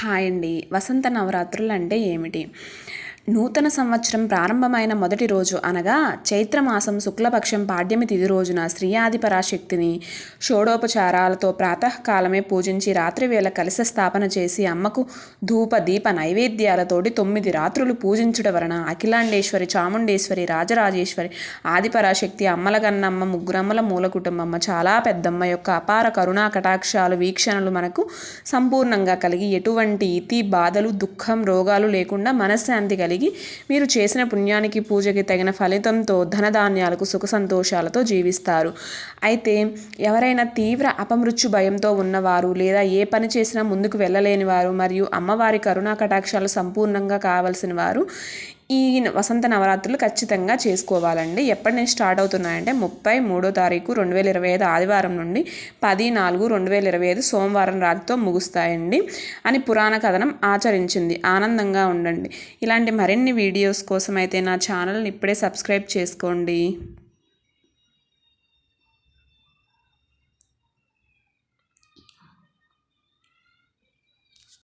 Hi అండి వసంత నవరాత్రులు అంటే ఏమిటి? నూతన సంవత్సరం ప్రారంభమైన మొదటి రోజు అనగా చైత్రమాసం శుక్లపక్షం పాడ్యమి తిథి రోజున శ్రీ ఆదిపరాశక్తిని షోడోపచారాలతో ప్రాతకాలమే పూజించి రాత్రి వేళ కలశ స్థాపన చేసి అమ్మకు ధూప దీప నైవేద్యాలతోటి తొమ్మిది రాత్రులు పూజించుట వలన అఖిలాండేశ్వరి చాముండేశ్వరి రాజరాజేశ్వరి ఆదిపరాశక్తి అమ్మలగన్నమ్మ ముగ్గురమ్మల మూల కుటుంబమ్మ చాలా పెద్దమ్మ యొక్క అపార కరుణా కటాక్షాలు వీక్షణలు మనకు సంపూర్ణంగా కలిగి ఎటువంటి ఇతి బాధలు దుఃఖం రోగాలు లేకుండా మనశ్శాంతి కలిగి కలిగి మీరు చేసిన పుణ్యానికి పూజకి తగిన ఫలితంతో ధనధాన్యాలకు సుఖ సంతోషాలతో జీవిస్తారు. అయితే ఎవరైనా తీవ్ర అపమృత్యు భయంతో ఉన్నవారు లేదా ఏ పని చేసినా ముందుకు వెళ్ళలేని వారు మరియు అమ్మవారి కరుణా కటాక్షాలు సంపూర్ణంగా కావలసిన వారు ఈ వసంత నవరాత్రులు ఖచ్చితంగా చేసుకోవాలండి. ఎప్పటి నుంచి స్టార్ట్ అవుతున్నాయంటే ముప్పై మూడో తారీఖు రెండు వేల ఇరవై ఐదు ఆదివారం నుండి పది నాలుగు రెండు వేల ఇరవై ఐదు సోమవారం రాత్రితో ముగుస్తాయండి. అని పురాణ కథనం ఆచరించింది. ఆనందంగా ఉండండి. ఇలాంటి మరిన్ని వీడియోస్ కోసం అయితే నా ఛానల్ని ఇప్పుడే సబ్స్క్రైబ్ చేసుకోండి.